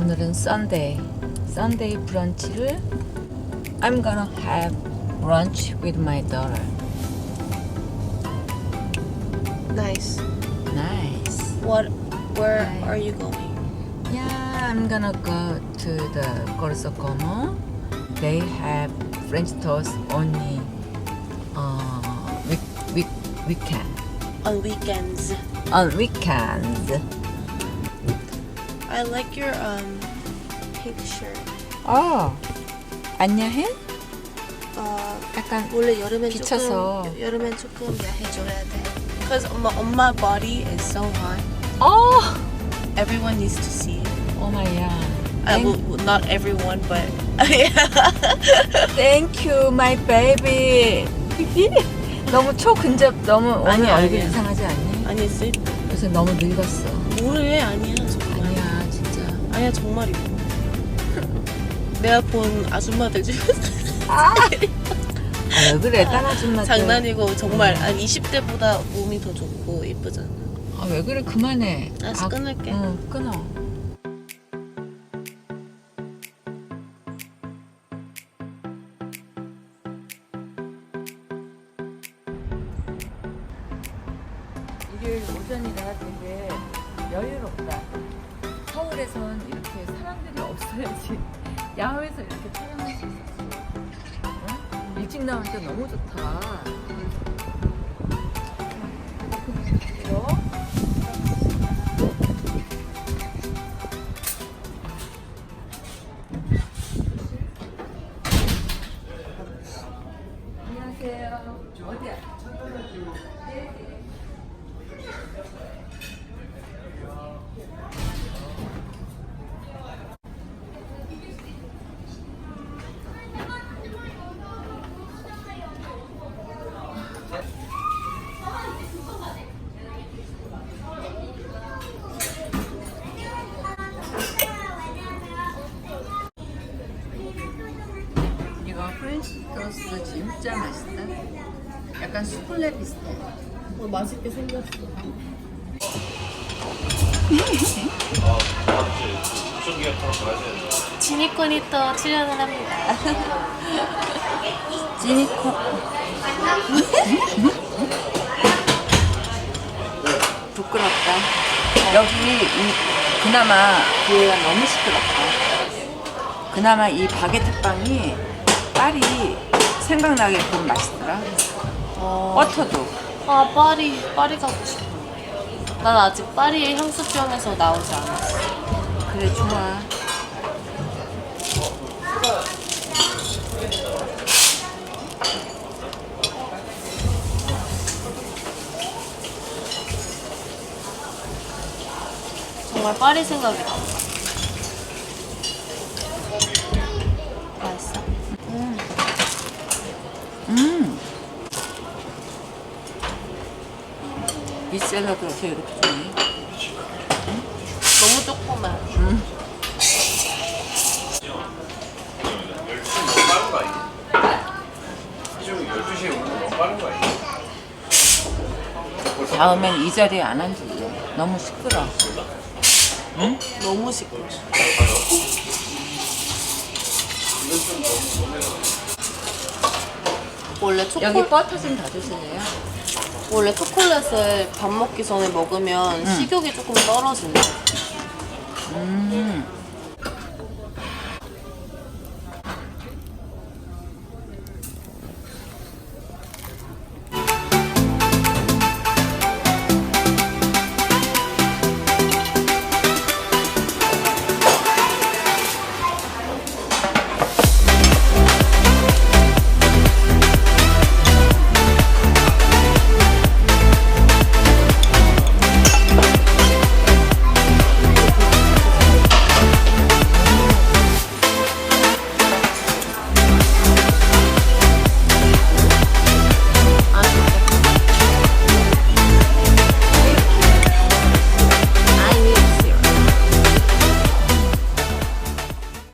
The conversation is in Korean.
오늘은 Sunday. Sunday 브런치를 I'm gonna have brunch with my daughter. Nice. Nice. What? Where Hi. are you going? Yeah, I'm gonna go to the Corso Como. They have French toast only uh, week, week, weekend. On weekends. On weekends. I like your um pink shirt. 어, 안야해? 어 약간 원래 여름엔 비쳐서. 조금 여- 여름엔 조금 야해줘야 돼. Cause 엄마 엄마 body is so hot. 어, Everyone needs to see. it. 오마야. Uh, well, well, not everyone, but yeah. Thank you, my baby. 너무 초근접 너무 오늘 아니야, 얼굴 아니야. 이상하지 않니? 아니 쎄. 요새 너무 늙었어. 뭐래 아니야 정말. 아니야, 진짜. 아니야 정말이고. 내가 본 아줌마들 중에서 아, 왜 그래, 딴 아줌마들. 장난이고 정말 한 20대보다 몸이 더 좋고 예쁘잖아. 아, 왜 그래, 그만해. 알았어, 끊을게. 응, 끊어. 일요일 오전이라 되게 여유롭다. 서울에선 이렇게 사람들이 없어야지. 야외에서 이렇게 촬영할 수 있었어. 응? 일찍 나오니까 너무 좋다. 토스트 진짜 맛있다. 약간 수플레 비슷해. 어, 맛있게 생겼어. 지니콘이 또 출연을 합니다. 지니코. 부끄럽다. 여기 이, 그나마 기회가 너무 시끄럽다. 그나마 이 바게트 빵이 파리 생각나게끔 맛있더라. 어, 버터도. 아 파리 파리 가고 싶어. 난 아직 파리의 향수병에서 나오지 않았어. 그래 좋아. 정말 파리 생각이 나. 맛있어? 음. 이 샐러드 어떻게 이렇게 좋니? 너무 조그만. 빠른 거 아니야? 좀 12시에 오는 거 너무 빠른 거 아니야? 다음엔 이 자리에 안 앉을래. 너무 시끄러. 너무 시끄러. 원래 초콜 여기 버터 좀더 주실래요? 원래 초콜릿을 밥 먹기 전에 먹으면 식욕이 조금 떨어진대. 음.